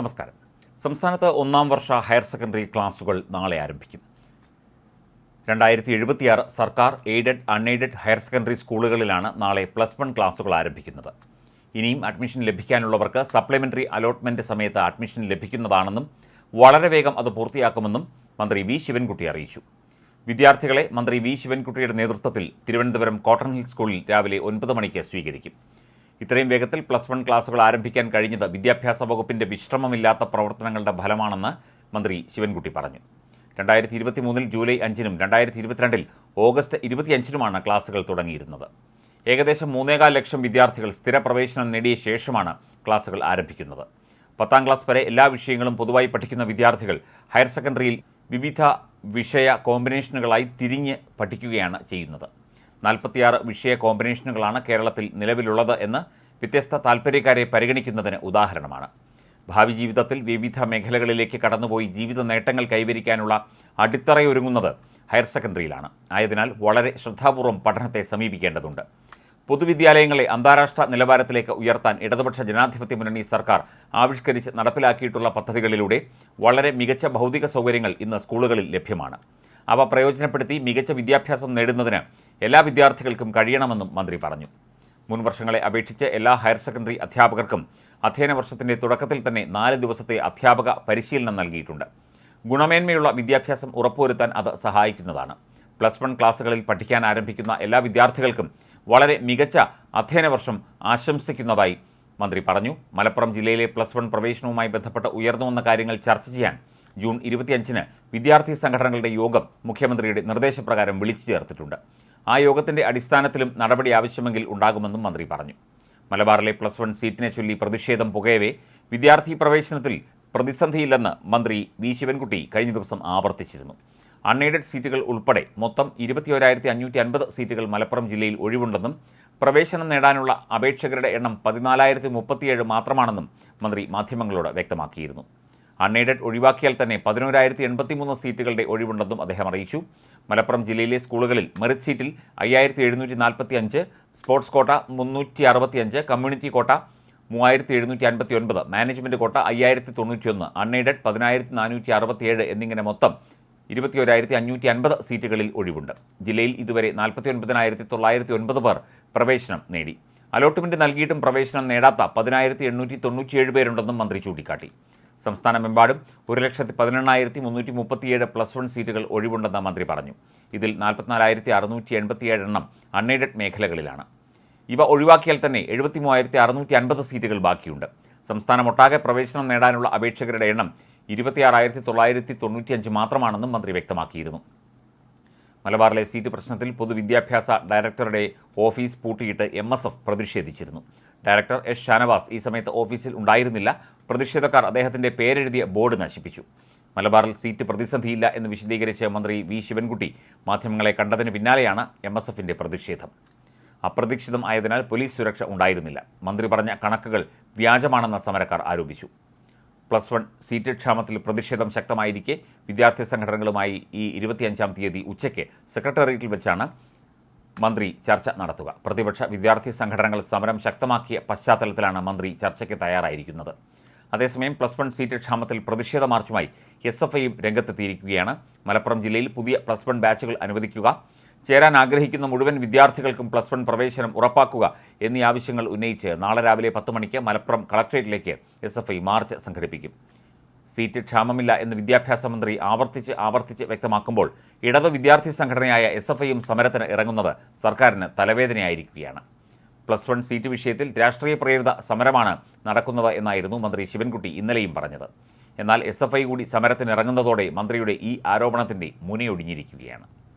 നമസ്കാരം. സംസ്ഥാനത്ത് ഒന്നാം വർഷ ഹയർ സെക്കൻഡറി ക്ലാസുകൾ നാളെ ആരംഭിക്കും. രണ്ടായിരത്തി എഴുപത്തിയാറ് സർക്കാർ എയ്ഡഡ് അൺഎയ്ഡഡ് ഹയർ സെക്കൻഡറി സ്കൂളുകളിലാണ് നാളെ പ്ലസ് വൺ ക്ലാസുകൾ ആരംഭിക്കുന്നത്. ഇനിയും അഡ്മിഷൻ ലഭിക്കാനുള്ളവർക്ക് സപ്ലിമെന്ററി അലോട്ട്മെന്റ് സമയത്ത് അഡ്മിഷൻ ലഭിക്കുന്നതാണെന്നും വളരെ വേഗം അത് പൂർത്തിയാക്കുമെന്നും മന്ത്രി വി ശിവൻകുട്ടി അറിയിച്ചു. വിദ്യാർത്ഥികളെ മന്ത്രി വി ശിവൻകുട്ടിയുടെ നേതൃത്വത്തിൽ തിരുവനന്തപുരം കോട്ടൺ ഹിൽ സ്കൂളിൽ രാവിലെ ഒൻപത് മണിക്ക് സ്വീകരിക്കും. ഇത്രയും വേഗത്തിൽ പ്ലസ് വൺ ക്ലാസുകൾ ആരംഭിക്കാൻ കഴിഞ്ഞത് വിദ്യാഭ്യാസ വകുപ്പിന്റെ വിശ്രമമില്ലാത്ത പ്രവർത്തനങ്ങളുടെ ഫലമാണെന്ന് മന്ത്രി ശിവൻകുട്ടി പറഞ്ഞു. രണ്ടായിരത്തി ഇരുപത്തി മൂന്നിൽ ജൂലൈ അഞ്ചിനും രണ്ടായിരത്തി ഇരുപത്തിരണ്ടിൽ ഓഗസ്റ്റ് ഇരുപത്തിയഞ്ചിനുമാണ് ക്ലാസുകൾ തുടങ്ങിയിരുന്നത്. ഏകദേശം മൂന്നേകാൽ ലക്ഷം വിദ്യാർത്ഥികൾ സ്ഥിര പ്രവേശനം നേടിയ ശേഷമാണ് ക്ലാസുകൾ ആരംഭിക്കുന്നത്. പത്താം ക്ലാസ് വരെ എല്ലാ വിഷയങ്ങളും പൊതുവായി പഠിക്കുന്ന വിദ്യാർത്ഥികൾ ഹയർ സെക്കൻഡറിയിൽ വിവിധ വിഷയ കോമ്പിനേഷനുകളായി തിരിഞ്ഞ് പഠിക്കുകയാണ് ചെയ്യുന്നത്. നാൽപ്പത്തിയാറ് വിഷയ കോമ്പിനേഷനുകളാണ് കേരളത്തിൽ നിലവിലുള്ളത് എന്ന് വ്യത്യസ്ത താൽപ്പര്യക്കാരെ പരിഗണിക്കുന്നതിന് ഉദാഹരണമാണ്. ഭാവി ജീവിതത്തിൽ വിവിധ മേഖലകളിലേക്ക് കടന്നുപോയി ജീവിത നേട്ടങ്ങൾ കൈവരിക്കാനുള്ള അടിത്തറയൊരുങ്ങുന്നത് ഹയർ സെക്കൻഡറിയിലാണ്. ആയതിനാൽ വളരെ ശ്രദ്ധാപൂർവം പഠനത്തെ സമീപിക്കേണ്ടതുണ്ട്. പൊതുവിദ്യാലയങ്ങളെ അന്താരാഷ്ട്ര നിലവാരത്തിലേക്ക് ഉയർത്താൻ ഇടതുപക്ഷ ജനാധിപത്യ മുന്നണി സർക്കാർ ആവിഷ്കരിച്ച് നടപ്പിലാക്കിയിട്ടുള്ള പദ്ധതികളിലൂടെ വളരെ മികച്ച ഭൗതിക സൗകര്യങ്ങൾ ഇന്ന് സ്കൂളുകളിൽ ലഭ്യമാണ്. അവ പ്രയോജനപ്പെടുത്തി മികച്ച വിദ്യാഭ്യാസം നേടുന്നതിന് എല്ലാ വിദ്യാർത്ഥികൾക്കും കഴിയണമെന്നും മന്ത്രി പറഞ്ഞു. മുൻ വർഷങ്ങളെ അപേക്ഷിച്ച് എല്ലാ ഹയർ സെക്കൻഡറി അധ്യാപകർക്കും അധ്യയന വർഷത്തിന്റെ തുടക്കത്തിൽ തന്നെ നാല് ദിവസത്തെ അധ്യാപക പരിശീലനം നൽകിയിട്ടുണ്ട്. ഗുണമേന്മയുള്ള വിദ്യാഭ്യാസം ഉറപ്പുവരുത്താൻ അത് സഹായിക്കുന്നതാണ്. പ്ലസ് വൺ ക്ലാസ്സുകളിൽ പഠിക്കാൻ ആരംഭിക്കുന്ന എല്ലാ വിദ്യാർത്ഥികൾക്കും വളരെ മികച്ച അധ്യയന വർഷം ആശംസിക്കുന്നതായി മന്ത്രി പറഞ്ഞു. മലപ്പുറം ജില്ലയിലെ പ്ലസ് വൺ പ്രവേശനവുമായി ബന്ധപ്പെട്ട് ഉയർന്നു വന്ന കാര്യങ്ങൾ ചർച്ച ചെയ്യാൻ ജൂൺ ഇരുപത്തിയഞ്ചിന് വിദ്യാർത്ഥി സംഘടനകളുടെ യോഗം മുഖ്യമന്ത്രിയുടെ നിർദ്ദേശപ്രകാരം വിളിച്ചു ചേർത്തിട്ടുണ്ട്. ആ യോഗത്തിന്റെ അടിസ്ഥാനത്തിലും നടപടി ആവശ്യമെങ്കിൽ ഉണ്ടാകുമെന്നും മന്ത്രി പറഞ്ഞു. മലബാറിലെ പ്ലസ് വൺ സീറ്റിനെ ചൊല്ലി പ്രതിഷേധം പുകയവേ വിദ്യാർത്ഥി പ്രവേശനത്തിൽ പ്രതിസന്ധിയില്ലെന്ന് മന്ത്രി വി ശിവൻകുട്ടി കഴിഞ്ഞ ദിവസം ആവർത്തിച്ചിരുന്നു. അൺഎയ്ഡഡ് സീറ്റുകൾ ഉൾപ്പെടെ മൊത്തം ഇരുപത്തിയൊരായിരത്തി അഞ്ഞൂറ്റി അൻപത് സീറ്റുകൾ മലപ്പുറം ജില്ലയിൽ ഒഴിവുണ്ടെന്നും പ്രവേശനം നേടാനുള്ള അപേക്ഷകരുടെ എണ്ണം പതിനാലായിരത്തി മുപ്പത്തിയേഴ് മാത്രമാണെന്നും മന്ത്രി മാധ്യമങ്ങളോട് വ്യക്തമാക്കിയിരുന്നു. അൺഎയ്ഡഡ് ഒഴിവാക്കിയാൽ തന്നെ പതിനോരായിരത്തി എൺപത്തിമൂന്ന് സീറ്റുകളുടെ ഒഴിവുണ്ടെന്നും അദ്ദേഹം അറിയിച്ചു. മലപ്പുറം ജില്ലയിലെ സ്കൂളുകളിൽ മെറിറ്റ് സീറ്റിൽ അയ്യായിരത്തി എഴുന്നൂറ്റി നാൽപ്പത്തി അഞ്ച് സ്പോർട്സ് കോട്ട മുന്നൂറ്റി അറുപത്തിയഞ്ച് കമ്മ്യൂണിറ്റി കോട്ട മൂവായിരത്തി എഴുന്നൂറ്റി അൻപത്തി ഒൻപത് മാനേജ്മെന്റ് കോട്ട അയ്യായിരത്തി തൊണ്ണൂറ്റിയൊന്ന് അൺഎയ്ഡഡ് പതിനായിരത്തി നാനൂറ്റി അറുപത്തിയേഴ് എന്നിങ്ങനെ മൊത്തം ഇരുപത്തിയൊരായിരത്തി അഞ്ഞൂറ്റി അൻപത് സീറ്റുകളിൽ ഒഴിവുണ്ട്. ജില്ലയിൽ ഇതുവരെ നാൽപ്പത്തി ഒൻപതിനായിരത്തി തൊള്ളായിരത്തി ഒൻപത് പേർ പ്രവേശനം നേടി. അലോട്ട്മെന്റ് നൽകിയിട്ടും പ്രവേശനം നേടാത്ത പതിനായിരത്തി എണ്ണൂറ്റി തൊണ്ണൂറ്റിയേഴ് പേരുണ്ടെന്നും മന്ത്രി ചൂണ്ടിക്കാട്ടി. സംസ്ഥാനമെമ്പാടും ഒരു ലക്ഷത്തി പതിനെണ്ണായിരത്തി മുന്നൂറ്റി മുപ്പത്തിയേഴ് പ്ലസ് വൺ സീറ്റുകൾ ഒഴിവുണ്ടെന്ന് മന്ത്രി പറഞ്ഞു. ഇതിൽ നാൽപ്പത്തിനാലായിരത്തി അറുന്നൂറ്റി എൺപത്തിയേഴ് എണ്ണം അൺഎയ്ഡഡ് മേഖലകളിലാണ്. ഇവ ഒഴിവാക്കിയാൽ തന്നെ എഴുപത്തി മൂവായിരത്തി അറുന്നൂറ്റി അൻപത് സീറ്റുകൾ ബാക്കിയുണ്ട്. സംസ്ഥാനമൊട്ടാകെ പ്രവേശനം നേടാനുള്ള അപേക്ഷകരുടെ എണ്ണം ഇരുപത്തിയാറായിരത്തി തൊള്ളായിരത്തി തൊണ്ണൂറ്റിയഞ്ച് മാത്രമാണെന്നും മന്ത്രി വ്യക്തമാക്കിയിരുന്നു. മലബാറിലെ സീറ്റ് പ്രശ്നത്തിൽ പൊതുവിദ്യാഭ്യാസ ഡയറക്ടറുടെ ഓഫീസ് പൂട്ടിയിട്ട് എം പ്രതിഷേധിച്ചിരുന്നു. ഡയറക്ടർ എസ് ഷാനവാസ് ഈ സമയത്ത് ഓഫീസിൽ ഉണ്ടായിരുന്നില്ല. പ്രതിഷേധക്കാർ അദ്ദേഹത്തിന്റെ പേരെഴുതിയ ബോർഡ് നശിപ്പിച്ചു. മലബാറിൽ സീറ്റ് പ്രതിസന്ധിയില്ല എന്ന് വിശദീകരിച്ച മന്ത്രി വി. ശിവൻകുട്ടി മാധ്യമങ്ങളെ കണ്ടതിന് പിന്നാലെയാണ് എം എസ് എഫിന്റെ പ്രതിഷേധം. അപ്രതീക്ഷിതം ആയതിനാൽ പോലീസ് സുരക്ഷ ഉണ്ടായിരുന്നില്ല. മന്ത്രി പറഞ്ഞ കണക്കുകൾ വ്യാജമാണെന്ന് സമരക്കാർ ആരോപിച്ചു. പ്ലസ് വൺ സീറ്റ് ക്ഷാമത്തിൽ പ്രതിഷേധം ശക്തമായിരിക്കെ വിദ്യാർത്ഥി സംഘടനകളുമായി ഈ ഇരുപത്തിയഞ്ചാം തീയതി ഉച്ചയ്ക്ക് സെക്രട്ടേറിയറ്റിൽ വെച്ചാണ് മന്ത്രി ചർച്ച നടത്തുക. പ്രതിപക്ഷ വിദ്യാർത്ഥി സംഘടനകൾ സമരം ശക്തമാക്കിയ പശ്ചാത്തലത്തിലാണ് മന്ത്രി ചർച്ചയ്ക്ക് തയ്യാറായിരിക്കുന്നത്. അതേസമയം പ്ലസ് വൺ സീറ്റ് ക്ഷാമത്തിൽ പ്രതിഷേധ മാർച്ചുമായി എസ് എഫ് ഐയും രംഗത്തെത്തിയിരിക്കുകയാണ്. മലപ്പുറം ജില്ലയിൽ പുതിയ പ്ലസ് വൺ ബാച്ചുകൾ അനുവദിക്കുക. ചേരാൻ ആഗ്രഹിക്കുന്ന മുഴുവൻ വിദ്യാർത്ഥികൾക്കും പ്ലസ് വൺ പ്രവേശനം ഉറപ്പാക്കുക എന്നീ ആവശ്യങ്ങൾ ഉന്നയിച്ച് നാളെ രാവിലെ പത്ത് മണിക്ക് മലപ്പുറം കളക്ട്രേറ്റിലേക്ക് എസ് എഫ് ഐ മാർച്ച് സംഘടിപ്പിക്കും. സീറ്റ് ക്ഷാമമില്ല എന്ന് വിദ്യാഭ്യാസ മന്ത്രി ആവർത്തിച്ച് ആവർത്തിച്ച് വ്യക്തമാക്കുമ്പോൾ ഇടത് വിദ്യാർത്ഥി സംഘടനയായ എസ് എഫ് ഐയും സമരത്തിന് ഇറങ്ങുന്നത് സർക്കാരിന് തലവേദനയായിരിക്കുകയാണ്. പ്ലസ് വൺ സീറ്റ് വിഷയത്തിൽ രാഷ്ട്രീയ പ്രേരിത സമരമാണ് നടക്കുന്നത് എന്നായിരുന്നു മന്ത്രി ശിവൻകുട്ടി ഇന്നലെയും പറഞ്ഞത്. എന്നാൽ എസ് എഫ് ഐ കൂടി സമരത്തിനിറങ്ങുന്നതോടെ മന്ത്രിയുടെ ഈ ആരോപണത്തിന്റെ മുനയൊടിഞ്ഞിരിക്കുകയാണ്.